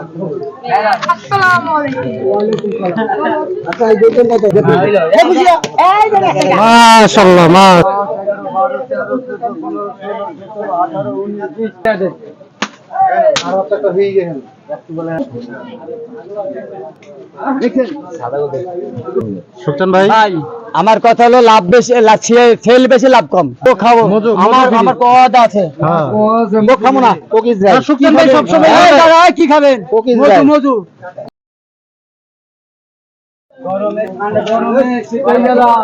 আসসালামু আলাইকুম আচ্ছা এই দুটো কত এই বুঝিয়া এই যে দেখে মাশাআল্লাহ মা। সুলতান ভাই? ভাই। আমার কথা হলো লাভ বেশি সেল বেশি লাভ কম। তো খাব। আমার আমার কথা আছে। হ্যাঁ। তো খাব না। সবসময়? এই দাদা, কি খাবেন? মজু মজু গরমে শীত হয়ে গেলাম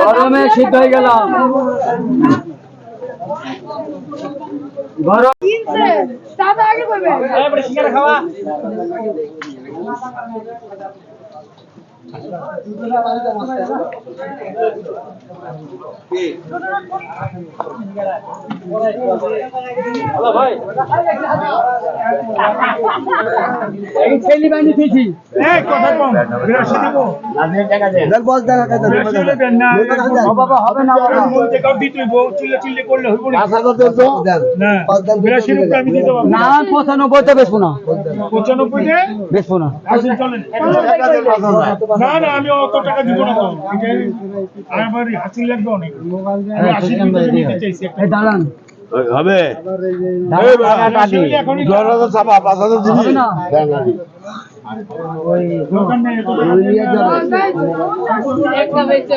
গরমে শীত হয়ে গেলাম গরম আগে করবে। এই ছেলে বানি দিয়েছি ও বাবা হবে না। পঁচানব্বই তো না বেচবো না না না আমি অত টাকা দিব না আমার হাসিল লাগবে অনেক। দাঁড়ান। হবে নেই, এত টাকা দিয়ে না। একটা বেচে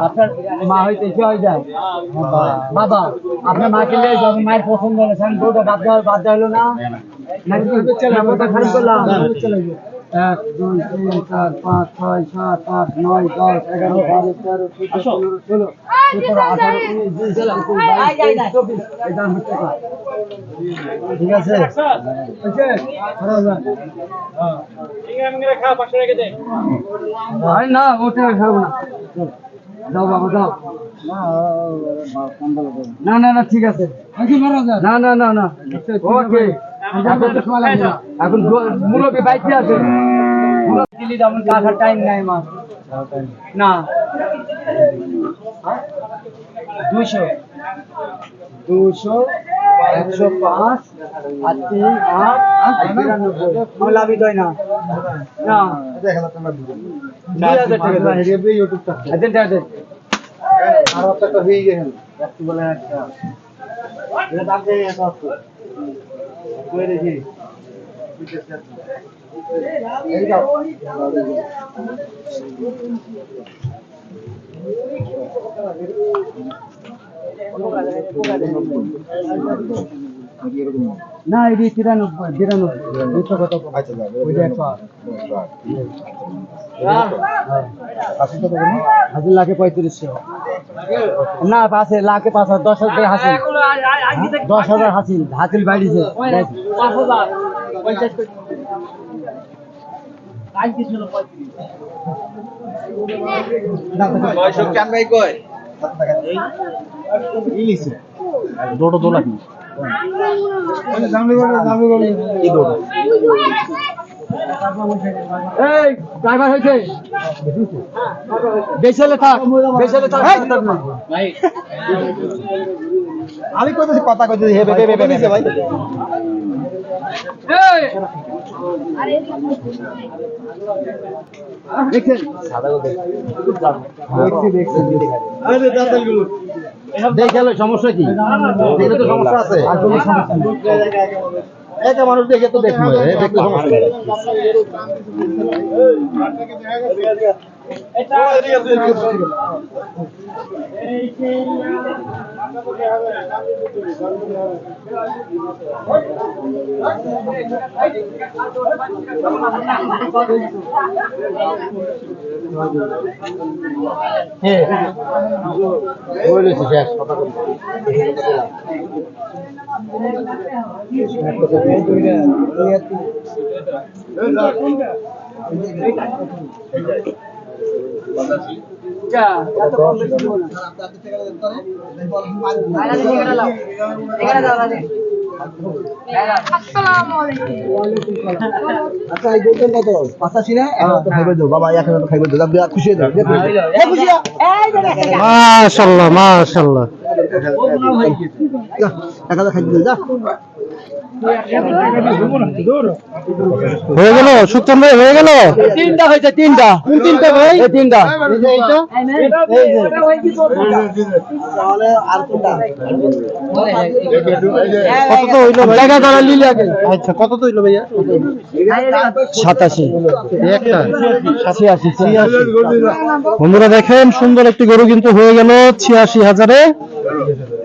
আপনার মা হইতে কি হয়ে যায় বাবা আপনার মা নিয়ে যখন মায়ের পছন্দ হলো সেখানে বাদ দেওয়া বাদ দেওয়া হলো না? করলাম। এক দুই তিন চার পাঁচ ছয় সাত আট নয় দশ এগারো বারো তেরো চোদ্দ পনেরো ষোলো সতেরো আঠারো উনিশ বিশ একুশ বাইশ তেইশ চব্বিশ এই হচ্ছে ঠিক আছে? হয়। আরে না ওটা খাব না বাবা না না না ঠিক আছে। না না না না। ওকে। এখন মুরব্বী বাইতে আছে। দিলি যেমন কাঁথার টাইম নাই মা না। দুশো দুশো একশো পাঁচ আর তিন আট আর লাভই দেয় না। আচ্ছা। না এটি তিরানব্বই বিরানব্বই। দুশো কত? ওইটা একশো আট। হাসিল লাখে পঁয়ত্রিশশো। না পাশে লাখে পাঁচ হাজার দশ হাজার হাসিল। দশ হাজার হাসিল হাসিল বাড়িছে। দৌড়ো দোলা কি? এই ড্রাইভার হয়েছে। বেসেলে থাক বেসেলে থাক। আমি কইতেছি কথা কইতেছি হে বে বে বে বে ভাই। সমস্যা কি? তো সমস্যা আছে। আর কোনো সমস্যা নেই। মানুষ দেখে তো দেখব এ দেখলে সমস্যা। বলেছি শেষ কথা কথা আচ্ছা এই দুধের কত? পাঁচাশি না? এখন তো খাইবে দাও বাবা এখন তো খাইবে দাও বিরাট খুশি হয়ে খুশি। মাশাল্লাহ মাশাল্লাহ এক হাজার খাইবে দাও, যা। হয়ে গেল? সুক্তন ভাই হয়ে গেল? তিনটা হয়েছে তিনটা। কোন তিনটা ভাই? তিনটা। কত তো হইল তারা লিলে আগে। আচ্ছা কত তো হইল ভাইয়া? সাতাশি। একটা। ছিয়াশি ছিয়াশি। বন্ধুরা দেখেন সুন্দর একটি গরু কিন্তু হয়ে গেল ছিয়াশি হাজারে।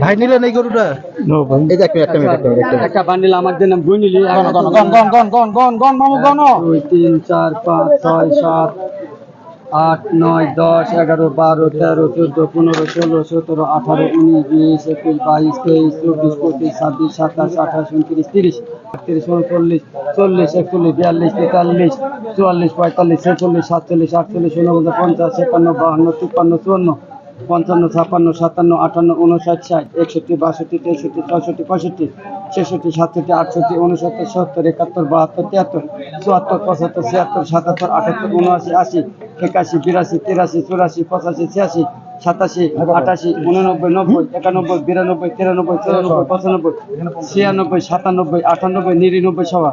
ভাই নিলেন এই গরুটা এই যে একটা একটা মিনিট একটা মিনিট একটা মিনিট। একটা বান্ডিল আমার জন্য বই নিলি গণ, গণ, গণ, গণ, গণ, গণ, গণ, গণ, মামু, গণ। দুই তিন চার পাঁচ ছয় সাত আট নয় দশ এগারো বারো তেরো চোদ্দ পনেরো ষোলো সতেরো আঠারো উনিশ বিশ একুশ বাইশ তেইশ চব্বিশ পঁচিশ ছাব্বিশ সাতাশ আঠাশ উনত্রিশ তিরিশ আটত্রিশ উনচল্লিশ চল্লিশ একচল্লিশ বিয়াল্লিশ তেতাল্লিশ চুয়াল্লিশ পঁয়তাল্লিশ ছেচল্লিশ সাতচল্লিশ আটচল্লিশ উনপঞ্চাশ পঞ্চাশ একান্ন বাহান্ন তিপ্পান্ন চুয়ান্ন পঞ্চান্ন, ছাপ্পান্ন, সাতান্ন, আটান্ন উনষাট ষাট, একষট্টি, বাষট্টি, তেষট্টি, চৌষট্টি, পঁয়ষট্টি, ছেষট্টি, সাতষট্টি, আটষট্টি উনসত্তর সত্তর, একাত্তর, বাহাত্তর, তিয়াত্তর, চুয়াত্তর, পঁচাত্তর, ছিয়াত্তর, সাতাত্তর, আটাত্তর, উনআশি, আশি, একাশি, বিরাশি, তিরাশি, চুরাশি, পঁচাশি, ছিয়াশি, সাতাশি, আটাশি, উননব্বই, নব্বই, একানব্বই, বিরানব্বই, তিরানব্বই, চুরানব্বই, পঁচানব্বই, ছিয়ানব্বই, সাতানব্বই, আটানব্বই, নিরানব্বই সভা।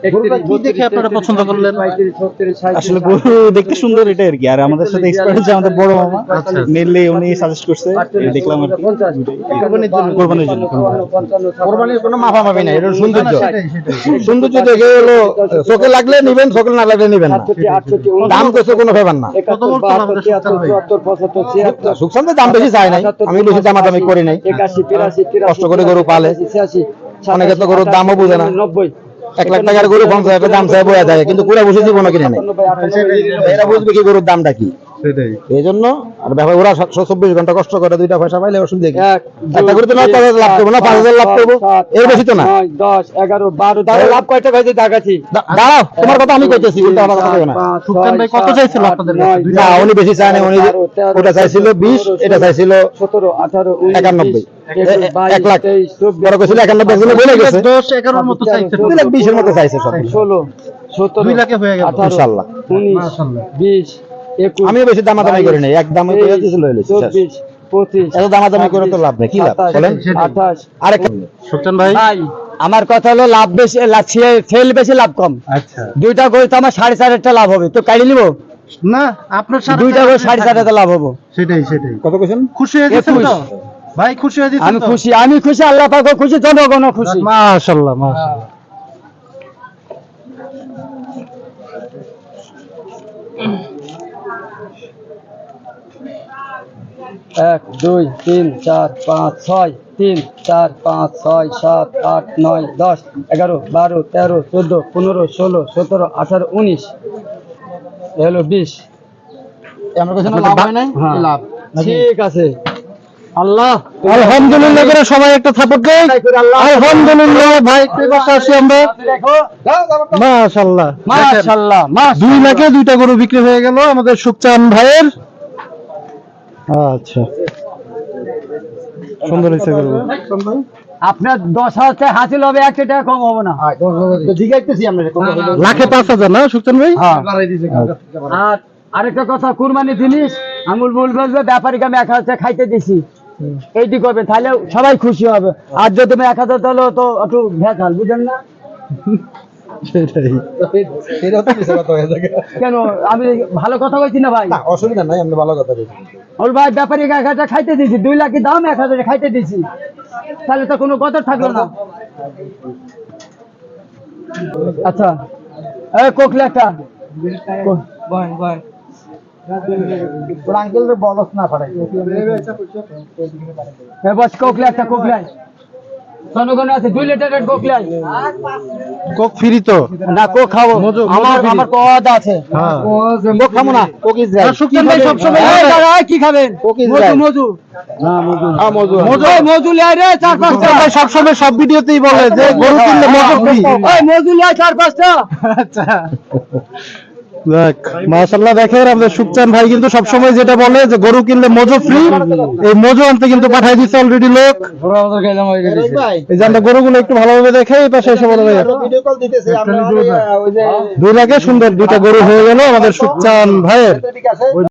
উনত্রিশ, তিরিশ, গরুটা একত্রিশ, কি দেখে আপনারা পছন্দ করলেন? পঁয়ত্রিশ, ছত্রিশ, সাঁইত্রিশ, আসলে গরু দেখতে সুন্দর এটা আর কি। আর আমাদের সাথে এক্সপার্ট আমাদের বড় মামা। মেনলি উনি সাজেস্ট করছে। দেখলাম আর কোরবানির জন্য। কোরবানির জন্য পঞ্চান্ন, পঞ্চান্ন, ছাপ্পান্ন, কোরবানির কোনো মাফামাফি নাই, এটা সৌন্দর্য। দেখে হলো চোখে লাগলে নিবেন চোখে না লাগলে নিবেন না। দাম তো কোনো ব্যাপার না। সুখসান্তের দাম বেশি চাই নাই আমি বেশি দামাদামি করি নাই। কষ্ট করে গরু পালে। অনেকে তো গরুর দামও বুঝে না। নব্বই এক লাখ টাকার গরু পঞ্চাশ হাজার দাম চাই বয়া যায় কিন্তু পুরা বসে কিনে নেই এরা বুঝবে কি গরুর দামটা কি? এই জন্য আর ব্যাপার ওরা সাতশো চব্বিশ ঘণ্টা কষ্ট করে দুইটা পয়সা পাইলে অসুবিধা কি? একটা করে তো নয় পাঁচ লাভ করব না পাঁচ হাজার লাভ করব। এর বেশি তো না। দশ এগারো বারো তাহলে লাভ কয়টা খাইতে দেখাচ্ছি? দা- দাঁড়াও তোমার কথা আমি কইতেছি উল্টা আমার কথা না। সুলতান ভাই কত চাইছিল আপনাদের না উনি বেশি চায় না উনি ওটা চাইছিল বিশ এটা চাইছিল সতেরো আঠারো একানব্বই। বিশ, একুশ, এ- এ- বাইশ, এক লাখ। বড় কইছিল একানব্বই একজনে বলে গেছে? দশ এগারোর মতো চাইছে। দুই লাখ বিশের মতো চাইছে সব। ষোলো সতেরো দুই লাখে হয়ে গেল। আঠারো, উনিশ বিশ একুশ বেশি দামাদামি করি নাই এক দামে তেইশ, কইয়া দিছিল হইল শেষ। চব্বিশ এত দামাদামি করে তো লাভ নেই কি লাভ? বলেন। আঠাশ আরেকটা সুলতান ভাই? ভাই। আমার কথা হলো লাভ বেশি লাভ সেল বেশি লাভ কম। আচ্ছা। দুইটা গরু তো আমার সাড়ে চার হাজার লাভ হবে। তো কাড়ি নিবো? না আপনার দুইটা গরু সাড়ে চার হাজার লাভ হব। সেটাই সেটাই। কত কইছেন? খুশি হয়ে গেছেন তো? ভাই খুশি হয়ে আমি খুশি আমি খুশি আল্লাহ পাক খুশি জনগণও খুশি। মাশাআল্লাহ মাশাআল্লাহ। এক দুই তিন চার পাঁচ ছয় তিন চার পাঁচ ছয় সাত আট নয় দশ এগারো বারো তেরো চোদ্দ পনেরো ষোলো সতেরো আঠারো উনিশ। হলো বিশ। আমরা লাভ হয় নাই? হ্যাঁ। লাভ। ঠিক আছে। আল্লাহ। আলহামদুলিল্লাহ করে সবাই একটা সাপোর্ট দেই। আলহামদুলিল্লাহ ভাই পাশে আসি আমরা? মাশাআল্লাহ। মাশাআল্লাহ দুই লাখে দুইটা গরু বিক্রি হয়ে গেল আমাদের সুকচান ভাইয়ের। আচ্ছা। সুন্দর হয়েছে গরু। আপনার দশ হাজার হাসিল হবে একশো টাকা কম হবে না। জিগাইতেছি আমরা কত কত লাখে পাঁচ হাজার না সুকচান ভাই? আর আরেকটা কথা কুরবানি জিনিস আঙুল বুল বলবে ব্যাপারীকে আমি এক হাজার টাকা খাইতে দিছি। এইটি করবে তাহলে সবাই খুশি হবে। আর যদি তুমি এক হাজার তাহলে তো একটু ভেজাল বুঝেন না? কেন আমি ভালো কথা বলছি না ভাই? অসুবিধা নাই আমরা ভালো কথা বলছি। ওর ভাই ব্যাপারী এক হাজার খাইতে দিয়েছি দুই লাখের দাম এক হাজার খাইতে দিয়েছি? তাহলে তো কোনো কথা থাকল না। আচ্ছা এই কোকলাটা আঙ্কেল বলস না হ্যাঁ বস কোকলা একটা জনগণ আছে দুই লিটারের কোক ফ্রি তো? না কোক খাব। আমার আমার কোয়াদ আছে। হ্যাঁ। কোক খাব না। কোক ইজ সুখচান ভাই দাদা, এই কি খাবেন? কোক ইজ রাইট মজু হ্যাঁ মজু মজু এই মজু লিয়ে আয় রে চার পাঁচটা। সবসময় সব ভিডিওতেই বলে যে গরু কিনলে মজা ফ্রি। এই মজু লিয়ে চার পাঁচটা। আচ্ছা। দেখ মাশাল্লাহ দেখেন আমাদের সুখচান ভাই কিন্তু সবসময় যেটা বলে যে গরু কিনলে মজো ফ্রি এই মজো আনতে কিন্তু পাঠাই দিচ্ছে অলরেডি লোক। এই যে আমরা গরুগুলো একটু ভালোভাবে দেখে এই পাশে এসে বলে দুই লাখে সুন্দর দুইটা গরু হয়ে গেল আমাদের সুখচান ভাইয়ের।